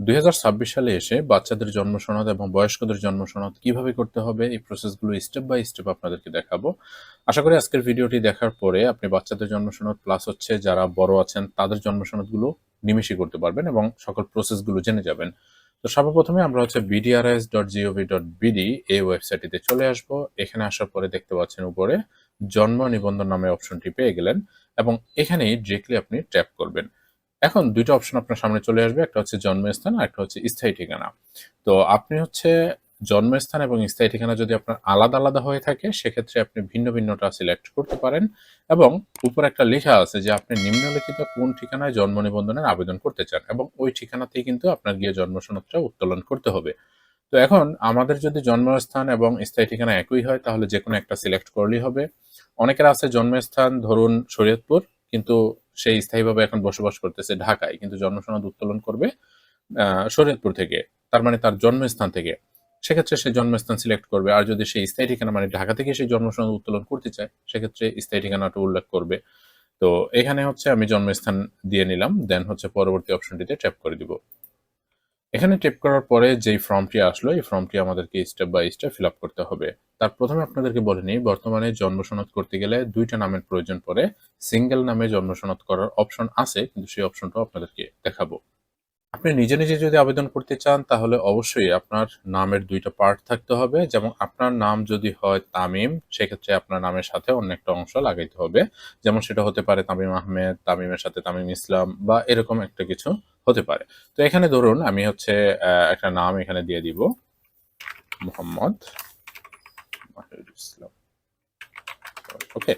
দুই হাজার ছাব্বিশ সালে এসে বাচ্চাদের জন্ম সনদ এবং বয়স্কদের জন্ম সনদ কীভাবে করতে হবে, এই প্রসেসগুলো স্টেপ বাই স্টেপ আপনাদেরকে দেখাবো। আশা করি আজকের ভিডিওটি দেখার পরে আপনি বাচ্চাদের জন্ম সনদ প্লাস হচ্ছে যারা বড় আছেন, তাদের জন্ম সনদগুলো নিমিশই করতে পারবেন এবং সকল প্রসেসগুলো জেনে যাবেন। তো সর্বপ্রথমে আমরা হচ্ছে BDRS dot GOV dot BD এই ওয়েবসাইটটিতে চলে আসব। এখানে আসার পরে দেখতে পাচ্ছেন উপরে, জন্ম নিবন্ধন নামে অপশনটি পেয়ে গেলেন এবং এখানেই ডিরেক্টলি আপনি ট্যাপ করবেন। এখন দুইটা অপশন আপনার সামনে চলে আসবে, একটা হচ্ছে জন্মস্থান আর একটা হচ্ছে স্থায়ী ঠিকানা। তো আপনি হচ্ছে জন্মস্থান এবং স্থায়ী ঠিকানা যদি আপনার আলাদা আলাদা হয়ে থাকে, সেক্ষেত্রে আপনি ভিন্ন ভিন্নটা সিলেক্ট করতে পারেন এবং উপর একটা লেখা আছে যে আপনি নিম্নলিখিত কোন ঠিকানায় জন্ম নিবন্ধনের আবেদন করতে চান এবং ওই ঠিকানাতেই কিন্তু আপনার গিয়ে জন্ম সনদটা উত্তোলন করতে হবে। তো এখন আমাদের যদি জন্মস্থান এবং স্থায়ী ঠিকানা একই হয়, তাহলে যে কোনো একটা সিলেক্ট করলেই হবে। অনেকের আছে জন্মস্থান ধরুন শরীয়তপুর কিন্তু সে স্থায়ীভাবে এখন বসবাস করতেছে ঢাকায়, কিন্তু জন্মসনদ উত্তোলন করবে শরীয়তপুর থেকে, তার মানে তার জন্মস্থান থেকে। সেক্ষেত্রে সে জন্মস্থান সিলেক্ট করবে, আর যদি সে স্থায়ী ঠিকানা মানে ঢাকা থেকে সে জন্মসনদ উত্তোলন করতে চায়, সেক্ষেত্রে স্থায়ী ঠিকানাটা উল্লেখ করবে। তো এখানে হচ্ছে আমি জন্মস্থান দিয়ে নিলাম দেন হচ্ছে পরবর্তী অপশনটিতে ট্যাপ করে দিব। এখানে টেপ করার পরে যেই ফর্মটি আসলো, এই ফর্মটি আমাদেরকে স্টেপ বাই স্টেপ ফিল করতে হবে। তার প্রথমে আপনাদেরকে বলে নিই, বর্তমানে জন্ম সনদ করতে গেলে দুইটা নামের প্রয়োজন পড়ে। সিঙ্গেল নামে জন্ম সনদ করার অপশন আছে, কিন্তু সেই অপশনটাও আপনাদেরকে দেখাবো। আপনি নিজে নিজে যদি আবেদন করতে চান, তাহলে অবশ্যই আপনার নামের দুইটা পার্ট থাকতে হবে। যেমন আপনার নাম যদি হয় তামিম, সেক্ষেত্রে আপনার নামের সাথে অন্য একটা অংশ লাগাইতে হবে। যেমন সেটা হতে পারে তামিম আহমেদ, তামিমের সাথে তামিম ইসলাম বা এরকম একটা কিছু হতে পারে। তো এখানে ধরুন, আমি হচ্ছে একটা নাম এখানে দিয়ে দিব। মোহাম্মদ ইসলাম। ওকে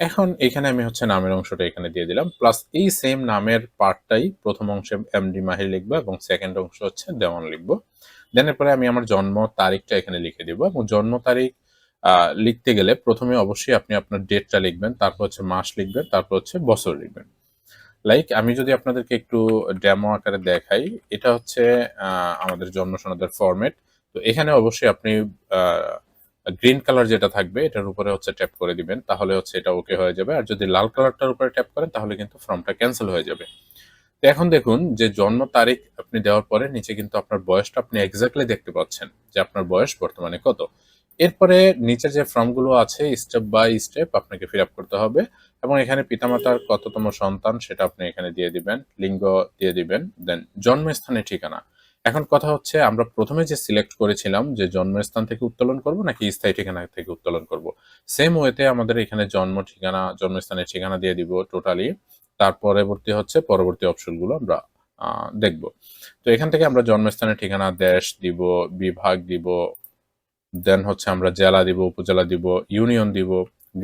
এখন এখানে আমি হচ্ছে নামের অংশটা এখানে দিয়ে দিলাম। প্লাস এই সেম নামের পার্টটাই প্রথম অংশে এমডি মাহির লিখব এবং সেকেন্ড অংশ হচ্ছে দেওয়ান লিখব। দেনের পরে আমি আমার জন্ম তারিখটা এখানে লিখে দিব এবং জন্ম তারিখ লিখতে গেলে প্রথমে অবশ্যই আপনি আপনার ডেটটা লিখবেন, তারপর হচ্ছে মাস লিখবেন, তারপর হচ্ছে বছর লিখবেন। লাইক আমি যদি আপনাদেরকে একটু ডেমো আকারে দেখাই, এটা হচ্ছে আমাদের জন্ম সনদের ফরম্যাট তো এখানে অবশ্যই আপনি গ্রিন কালার যেটা থাকবে, এটার উপরে হচ্ছে ট্যাপ করে দিবেন, তাহলে হচ্ছে এটা ওকে হয়ে যাবে। আর যদি লাল কালারটার উপরে ট্যাপ করেন, তাহলে কিন্তু ফর্মটা ক্যান্সেল হয়ে যাবে। তো এখন দেখুন যে জন্ম তারিখ আপনি দেওয়ার পরে নিচে কিন্তু আপনার বয়সটা আপনি এক্স্যাক্টলি দেখতে পাচ্ছেন যে আপনার বয়স বর্তমানে কত। এরপরে নিচের যে ফর্মগুলো আছে স্টেপ বাই স্টেপ আপনাকে ফিল আপ করতে হবে এবং এখানে পিতামাতার কততম সন্তান সেটা আপনি এখানে দিয়ে দিবেন, লিঙ্গ দিয়ে দিবেন দেন জন্মস্থানের ঠিকানা। এখন কথা হচ্ছে, আমরা প্রথমে যে সিলেক্ট করেছিলাম যে জন্মস্থান থেকে উত্তোলন করব নাকি স্থায়ী ঠিকানা থেকে উত্তোলন করব? সেম ওয়েতে আমাদের এখানে জন্ম ঠিকানা জন্মস্থানের ঠিকানা দিয়ে দিব টোটালি তার পরবর্তী হচ্ছে পরবর্তী অপশনগুলো আমরা দেখব। তো এখান থেকে আমরা জন্মস্থানের ঠিকানা, দেশ দিব, বিভাগ দিব দেন হচ্ছে আমরা জেলা দিব, উপজেলা দিব ইউনিয়ন দিব,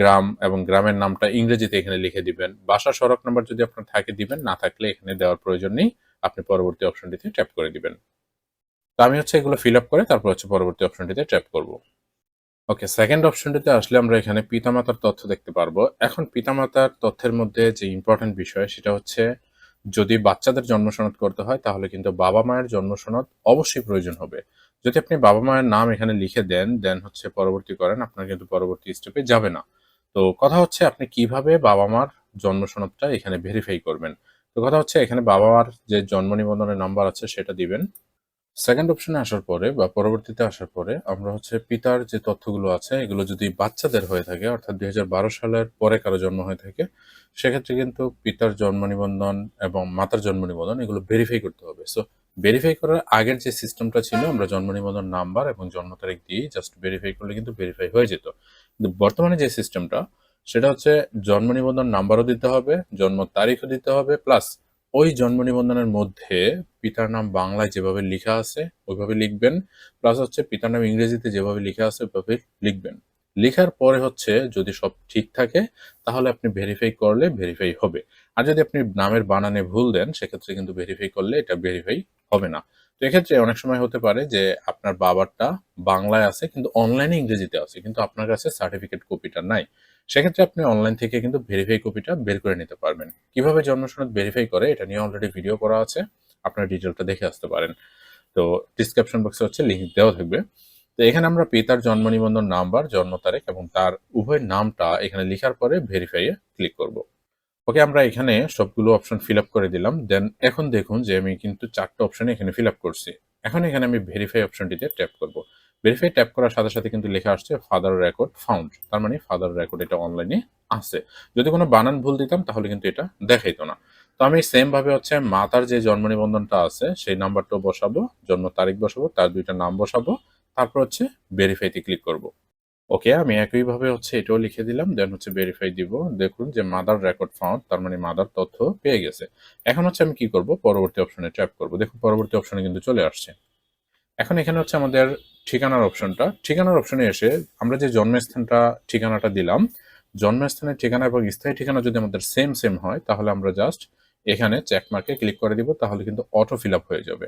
গ্রাম এবং গ্রামের নামটা ইংরেজিতে এখানে লিখে দিবেন। বাসা, সড়ক নাম্বার যদি আপনার থাকে দিবেন, না থাকলে এখানে দেওয়ার প্রয়োজন নেই, আপনি পরবর্তী অপশনটিতে ট্যাপ করে দিবেন। তো আমি হচ্ছে এগুলো ফিল আপ করে তারপর হচ্ছে পরবর্তী অপশনটিতে ট্যাপ করব। ওকে সেকেন্ড অপশনটিতে আসলে আমরা এখানে পিতামাতার তথ্য দেখতে পারব। এখন পিতামাতার তথ্যের মধ্যে যে ইম্পর্টেন্ট বিষয়, সেটা হচ্ছে যদি বাচ্চাদের জন্ম সনদ করতে হয়, তাহলে কিন্তু বাবা মায়ের জন্ম সনদ অবশ্যই প্রয়োজন হবে। যদি আপনি বাবা মায়ের নাম এখানে লিখে দেন দেন হচ্ছে পরবর্তী করেন, আপনার কিন্তু পরবর্তী স্টেপে যাবে না। তো কথা হচ্ছে আপনি কীভাবে বাবা মার জন্ম সনদটা এখানে ভেরিফাই করবেন? তো কথা হচ্ছে এখানে বাবা মার যে জন্ম নিবন্ধনের নাম্বার আছে, সেটা দিবেন। সেকেন্ড অপশনে আসার পরে বা পরবর্তীতে আসার পরে আমরা হচ্ছে পিতার যে তথ্যগুলো আছে, এগুলো যদি বাচ্চাদের হয়ে থাকে, অর্থাৎ দু হাজার বারো সালের পরে কারও জন্ম হয়ে থাকে, সেক্ষেত্রে কিন্তু পিতার জন্ম নিবন্ধন এবং মাতার জন্ম নিবন্ধন এগুলো ভেরিফাই করতে হবে। সো ভেরিফাই করার আগের যে সিস্টেমটা ছিল, আমরা জন্ম নিবন্ধন নাম্বার এবং জন্ম তারিখ দিয়ে জাস্ট ভেরিফাই করলে কিন্তু ভেরিফাই হয়ে যেত। কিন্তু বর্তমানে যে সিস্টেমটা সেটা হচ্ছে জন্ম নিবন্ধন নাম্বারও দিতে হবে, জন্ম তারিখও দিতে হবে প্লাস ওই জন্ম নিবন্ধনের মধ্যে পিতার নাম বাংলায় যেভাবে লেখা আছে, ওইভাবে লিখবেন। প্লাস হচ্ছে পিতার নাম ইংরেজিতে যেভাবে লেখা আছে, ওইভাবে লিখবেন। লেখার পরে হচ্ছে যদি সব ঠিক থাকে, তাহলে আপনি ভেরিফাই করলে ভেরিফাই হবে। আর যদি আপনি নামের বানানে ভুল দেন, সেক্ষেত্রে কিন্তু ভেরিফাই করলে এটা ভেরিফাই হবে না। তো এক্ষেত্রে অনেক সময় হতে পারে যে আপনার বাবারটা বাংলায় আছে, কিন্তু অনলাইনে ইংরেজিতে আছে, কিন্তু আপনার কাছে সার্টিফিকেট কপিটা নাই। সেক্ষেত্রে আপনি অনলাইন থেকে কিন্তু ভেরিফাই কপিটা বের করে নিতে পারবেন। কীভাবে জন্ম সনদ ভেরিফাই করে, এটা নিয়ে অলরেডি ভিডিও করা আছে, আপনার ডিটেলটা দেখে আসতে পারেন। তো ডিসক্রিপশন বক্সে হচ্ছে লিঙ্ক দেওয়া থাকবে। তো এখানে আমরা পিতার জন্ম নিবন্ধন নাম্বার জন্ম তারিখ এবং তার উভয় নামটা এখানে লেখার পরে ভেরিফাইয়ে ক্লিক করব। ওকে আমরা এখানে সবগুলো অপশন ফিল করে দিলাম। দেন এখন দেখুন যে আমি কিন্তু চারটা অপশনে এখানে ফিল করছি। এখন এখানে আমি ভেরিফাই অপশনটিতে ট্যাপ করব। ভেরিফাই ট্যাপ করার সাথে সাথে কিন্তু লেখা আসছে ফাদার রেকর্ড ফাউন্ড তার মানে ফাদার রেকর্ড এটা অনলাইনে আছে। যদি কোনো বানান ভুল দিতাম, তাহলে কিন্তু এটা দেখাইতো না। তো আমি সেম ভাবে হচ্ছে মাতার যে জন্ম নিবন্ধনটা আছে, সেই নাম্বারটাও বসাবো, জন্ম তারিখ বসাবো, তার দুইটা নাম বসাবো, তারপর হচ্ছে ভেরিফাইতে ক্লিক করব। ওকে আমি একইভাবে হচ্ছে এটাও লিখে দিলাম দেন হচ্ছে ভেরিফাই দিব। দেখুন যে মাদার রেকর্ড ফাউন্ড, তার মানে মাদার তথ্য পেয়ে গেছে। এখন হচ্ছে আমি কি করব? পরবর্তী অপশনে ট্যাপ করব। দেখুন, পরবর্তী অপশনে কিন্তু চলে আসছে। এখন এখানে হচ্ছে আমাদের ঠিকানার অপশনটা। ঠিকানার অপশনে এসে আমরা যে জন্মস্থানটা, ঠিকানাটা দিলাম, জন্মস্থানের ঠিকানা এবং স্থায়ী ঠিকানা যদি আমাদের সেম সেম হয়, তাহলে আমরা জাস্ট এখানে চেকমার্কে ক্লিক করে দিব, তাহলে কিন্তু অটো ফিল হয়ে যাবে।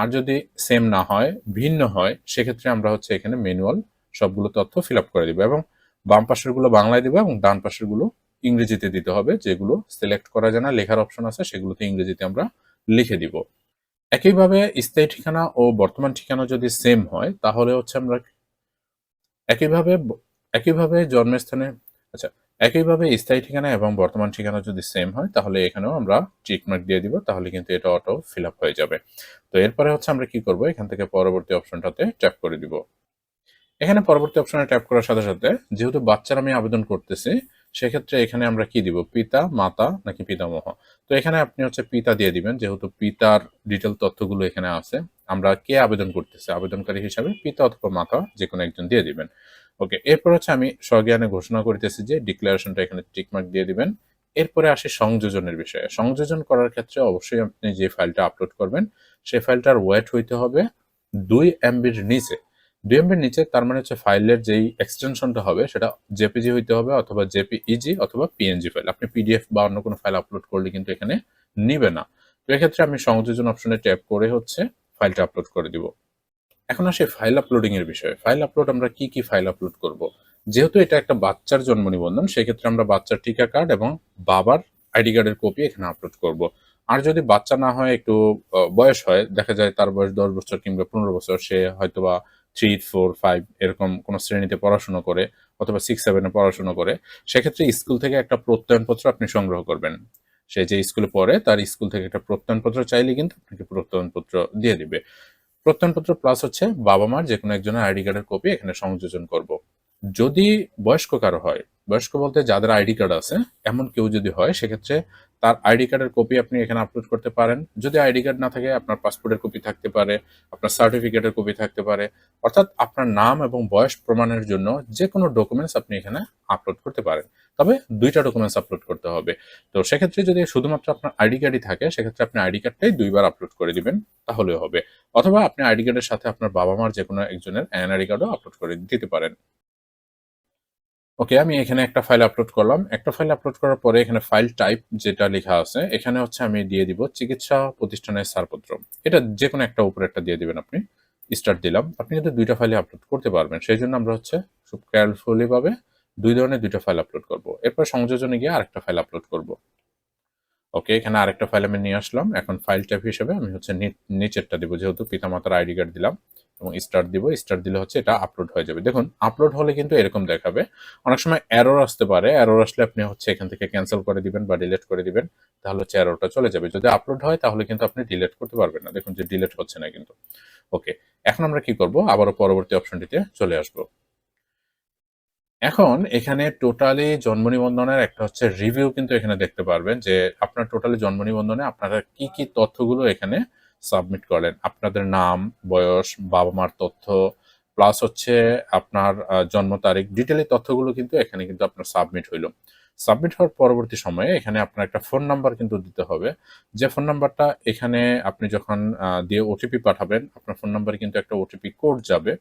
আর যদি সেম না হয়, ভিন্ন হয়, সেক্ষেত্রে আমরা হচ্ছে এখানে ম্যানুয়াল সবগুলো তথ্য ফিল করে দিব এবং বাম পাশেরগুলো বাংলায় দিব এবং ডান পাশেরগুলো ইংরেজিতে দিতে হবে, যেগুলো সিলেক্ট করা যায় না, লেখার অপশন আছে, সেগুলোতে ইংরেজিতে আমরা লিখে দিব। একইভাবে স্থায়ী ঠিকানা ও বর্তমান ঠিকানা যদি সেম হয়, তাহলে হচ্ছে আমরা একইভাবে একইভাবে জন্মস্থানে আচ্ছা একইভাবে স্থায়ী ঠিকানা এবং বর্তমান ঠিকানা যদি সেম হয়, তাহলে এখানেও আমরা চেকমার্ক দিয়ে দিব, তাহলে কিন্তু এটা অটো ফিল হয়ে যাবে। তো এরপরে হচ্ছে আমরা কি করব? এখান থেকে পরবর্তী অপশনটাতে ট্যাপ করে দিব। এখানে পরবর্তী অপশনে ট্যাপ করার সাথে সাথে, যেহেতু বাচ্চার আমি আবেদন করতেছি, সেক্ষেত্রে এখানে আমরা কি দিব? পিতা, মাতা নাকি পিতামহ? তো এখানে আপনি হচ্ছে পিতা দিয়ে দিবেন, যেহেতু পিতার ডিটেল তথ্যগুলো এখানে আছে, আমরা কে আবেদন করতেছি? আবেদনকারী হিসাবে পিতা অথবা মাতা যে কোনো একজন দিয়ে দিবেন। ওকে, এরপর হচ্ছে আমি স্বজ্ঞানে ঘোষণা করতেছি যে ডিক্লারেশনটা এখানে টিকমার্ক দিয়ে দিবেন। এরপরে আসে সংযোজনের বিষয়ে। সংযোজন করার ক্ষেত্রে অবশ্যই আপনি যে ফাইলটা আপলোড করবেন সেই ফাইলটার ওয়েট হইতে হবে দুই এমবির নিচে। দুই এমবির নিচে তার মানে হচ্ছে ফাইলের যেই এক্সটেনশনটা হবে, সেটা জেপিজি হইতে হবে অথবা জেপিইজি অথবা পিএনজি ফাইল আপনি পিডিএফ বা অন্য কোনো ফাইল আপলোড করলে কিন্তু এখানে নিবে না। তো এক্ষেত্রে আমি সংযোজন অপশনে ট্যাপ করে হচ্ছে ফাইলটা আপলোড করে দিব। এখন আসে ফাইল আপলোডিং এর বিষয়ে। ফাইল আপলোড আমরা কি কি ফাইল আপলোড করব? যেহেতু এটা একটা বাচ্চার জন্ম নিবন্ধন, সেক্ষেত্রে আমরা বাচ্চার টিকা কার্ড এবং বাবার আইডি কার্ডের কপি এখানে আপলোড করব। আর যদি বাচ্চা না হয়, একটু বয়স হয়, দেখা যায় তার বয়স দশ বছর কিংবা পনেরো বছর, সে হয়তোবা থ্রি ফোর ফাইভ এরকম কোনো শ্রেণীতে পড়াশোনা করে অথবা সিক্স সেভেনে পড়াশোনা করে, সেক্ষেত্রে স্কুল থেকে একটা প্রত্যয়নপত্র আপনি সংগ্রহ করবেন। সে যে স্কুলে পড়ে, তার স্কুল থেকে একটা প্রত্যয়নপত্র চাইলে কিন্তু আপনাকে প্রত্যয়নপত্র দিয়ে দিবে। প্রত্যয়নপত্র প্লাস হচ্ছে বাবা মার যে কোনো একজনের আইডি কার্ডের কপি এখানে সংযোজন করব। যদি বয়স্ক কারও হয়, বয়স্ক বলতে যাদের আইডি কার্ড আছে, এমন কেউ যদি হয়, সেক্ষেত্রে তার আইডি কার্ডের কপি আপনি এখানে আপলোড করতে পারেন। যদি আইডি কার্ড না থাকে, আপনার পাসপোর্টের কপি থাকতে পারে, আপনার সার্টিফিকেটের কপি থাকতে পারে। অর্থাৎ আপনার নাম এবং বয়স প্রমাণের জন্য যে কোনো ডকুমেন্টস আপনি এখানে আপলোড করতে পারেন। তবে দুইটা ডকুমেন্টস আপলোড করতে হবে। তো সেক্ষেত্রে যদি শুধুমাত্র আপনার আইডি কার্ডই থাকে, সেক্ষেত্রে আপনি আইডি কার্ডটাই দুইবার আপলোড করে দিবেন তাহলে হবে। অথবা আপনি আইডি কার্ডের সাথে আপনার বাবা মার যে কোনো একজনের এনআইডি কার্ডও আপলোড করে দিতে পারেন। ওকে আমি এখানে একটা ফাইল আপলোড করলাম। একটা ফাইল আপলোড করার পরে এখানে ফাইল টাইপ যেটা লেখা আছে, এখানে হচ্ছে আমি দিয়ে দিব চিকিৎসা প্রতিষ্ঠানের ছাড়পত্র এটা যে কোনো একটা উপরে একটা দিয়ে দিবেন আপনি। স্টার্ট দিলাম। আপনি কিন্তু দুইটা ফাইলে আপলোড করতে পারবেন, সেই জন্য আমরা হচ্ছে খুব কেয়ারফুলি ভাবে দুই ধরনের দুইটা ফাইল আপলোড করব। এরপর সংযোজনে গিয়ে আরেকটা ফাইল আপলোড করব। ওকে এখানে আরেকটা ফাইল আমি নিয়ে আসলাম। এখন ফাইল টাইপ হিসেবে আমি হচ্ছে নিচেরটা দিব, যেহেতু পিতামাতার আইডি কার্ড দিলাম। এবং স্টার্ট দিব স্টার্ট দিলে হচ্ছে এটা আপলোড হয়ে যাবে। দেখুন আপলোড হলে কিন্তু এরকম দেখাবে। অনেক সময় এরর আসতে পারে এরর আসলে আপনি হচ্ছে এখান থেকে ক্যান্সেল করে দিবেন বা ডিলেট করে দিবেন, তাহলে হচ্ছে এররটা চলে যাবে। যদি আপলোড হয়, তাহলে কিন্তু আপনি ডিলেট করতে পারবেন না। দেখুন যে ডিলেট হচ্ছে না কিন্তু। ওকে এখন আমরা কি করব? আবারও পরবর্তী অপশনটিতে চলে আসব। এখন এখানে টোটালি জন্ম নিবন্ধনের একটা হচ্ছে রিভিউ কিন্তু এখানে দেখতে পারবেন যে আপনার টোটালি জন্ম নিবন্ধনে আপনারা কি কি তথ্যগুলো এখানে সাবমিট করেন। আপনাদের নাম, বয়স বাবা মার তথ্য, প্লাস হচ্ছে আপনার জন্ম তারিখ ডিটেলি তথ্যগুলো কিন্তু এখানে কিন্তু আপনার সাবমিট হইল। সাবমিট হওয়ার পরবর্তী সময়ে এখানে আপনার একটা ফোন নাম্বার কিন্তু দিতে হবে। যে ফোন নাম্বারটা এখানে আপনি যখন দিয়ে ওটিপি পাঠাবেন, আপনার ফোন নাম্বারে কিন্তু একটা ওটিপি কোড যাবে।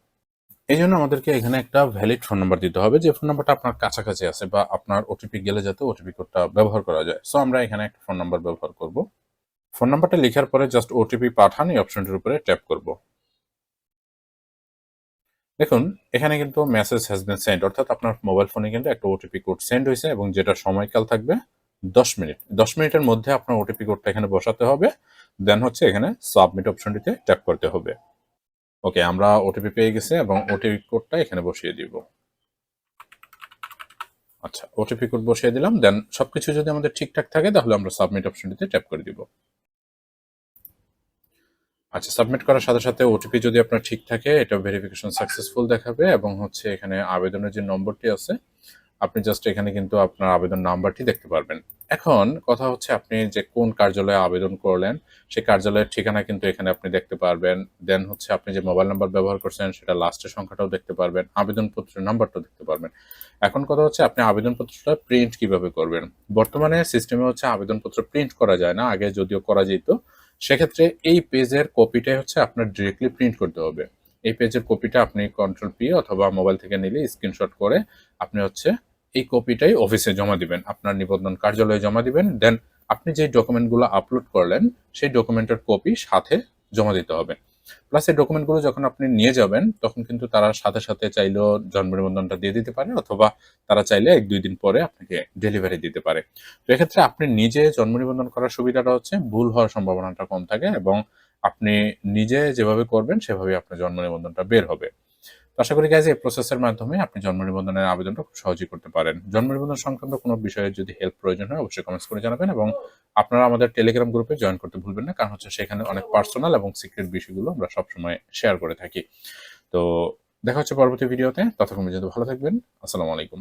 এই জন্য আমাদেরকে এখানে একটা ভ্যালিড ফোন নাম্বার দিতে হবে। যে ফোন নাম্বারটা আপনার কাছাকাছি আছে বা আপনার ওটিপি গেলে যাতে ওটিপি কোডটা ব্যবহার করা যায়। সো আমরা এখানে একটা ফোন নাম্বার ব্যবহার করব। ফোন নাম্বারটা লেখার পরে জাস্ট ওটিপি পাঠান, এই অপশনটির উপরে ট্যাপ করব। দেখুন, এখানে কিন্তু মেসেজ হ্যাজ বিন সেন্ড অর্থাৎ আপনার মোবাইল ফোনে কিন্তু একটা ওটিপি কোড সেন্ড হয়েছে এবং যেটা সময়কাল থাকবে দশ মিনিট। দশ মিনিটের মধ্যে আপনার ওটিপি কোডটা এখানে বসাতে হবে দেন হচ্ছে এখানে সাবমিট অপশনটিতে ট্যাপ করতে হবে। ওকে, আমরা ওটিপি পেয়ে গেছি এবং ওটিপি কোডটা এখানে বসিয়ে দিব। আচ্ছা ওটিপি কোড বসিয়ে দিলাম দেন সবকিছু যদি আমাদের ঠিকঠাক থাকে, তাহলে আমরা সাবমিট অপশনটিতে ট্যাপ করে দিব। আচ্ছা সাবমিট করার সাথে সাথে ওটিপি যদি আপনার ঠিক থাকে, এটা ভেরিফিকেশন সাকসেসফুল দেখাবে এবং হচ্ছে এখানে আবেদনের যে নম্বরটি আছে, আপনি জাস্ট এখানে কিন্তু আপনার আবেদন নাম্বারটি দেখতে পারবেন। এখন কথা হচ্ছে আপনি যে কোন কার্যালয়ে আবেদন করলেন সেই কার্যালয়ের ঠিকানা কিন্তু এখানে আপনি দেখতে পারবেন। দেন হচ্ছে আপনি যে মোবাইল নাম্বার ব্যবহার করছেন, সেটা লাস্টের সংখ্যাটাও দেখতে পারবেন, আবেদনপত্রের নাম্বারটাও দেখতে পারবেন। এখন কথা হচ্ছে আপনি আবেদনপত্রটা প্রিন্ট কীভাবে করবেন? বর্তমানে সিস্টেমে হচ্ছে আবেদনপত্র প্রিন্ট করা যায় না, আগে যদিও করা যেত সেক্ষেত্রে এই পেজের কপিটাই হচ্ছে আপনার ডিরেক্টলি প্রিন্ট করতে হবে। এই পেজের কপিটা আপনি কন্ট্রোল পি অথবা মোবাইল থেকে নিলে স্ক্রিনশট করে আপনি হচ্ছে এই কপিটাই অফিসে জমা দিবেন, আপনার নিবন্ধন কার্যালয়ে জমা দিবেন দেন আপনি যে ডকুমেন্টগুলো আপলোড করলেন, সেই ডকুমেন্টের কপি সাথে জমা দিতে হবে। প্লাস এই ডকুমেন্টগুলো যখন আপনি নিয়ে যাবেন, তখন কিন্তু তারা সাথে সাথে চাইলেও জন্ম নিবন্ধনটা দিয়ে দিতে পারে, অথবা তারা চাইলে এক দুই দিন পরে আপনাকে ডেলিভারি দিতে পারে। তো এক্ষেত্রে আপনি নিজে জন্ম নিবন্ধন করার সুবিধাটা হচ্ছে, ভুল হওয়ার সম্ভাবনাটা কম থাকে এবং আপনি নিজে যেভাবে করবেন সেভাবে আপনার জন্ম নিবন্ধনটা বের হবে। আশা করি গাইজ এই প্রসেসের মাধ্যমে আপনি জন্ম নিবন্ধনের আবেদনটা খুব সহজেই করতে পারেন। জন্ম নিবন্ধন সংক্রান্ত কোনো বিষয়ে যদি হেল্প প্রয়োজন হয়, অবশ্যই কমেন্টস করে জানাবেন এবং আপনারা আমাদের টেলিগ্রাম গ্রুপে জয়েন করতে ভুলবেন না, কারণ হচ্ছে সেখানে অনেক পার্সোনাল এবং সিক্রেট বিষয়গুলো আমরা সবসময় শেয়ার করে থাকি। তো দেখা হচ্ছে পরবর্তী ভিডিওতে ততক্ষণ পর্যন্ত ভালো থাকবেন। আসসালামু আলাইকুম।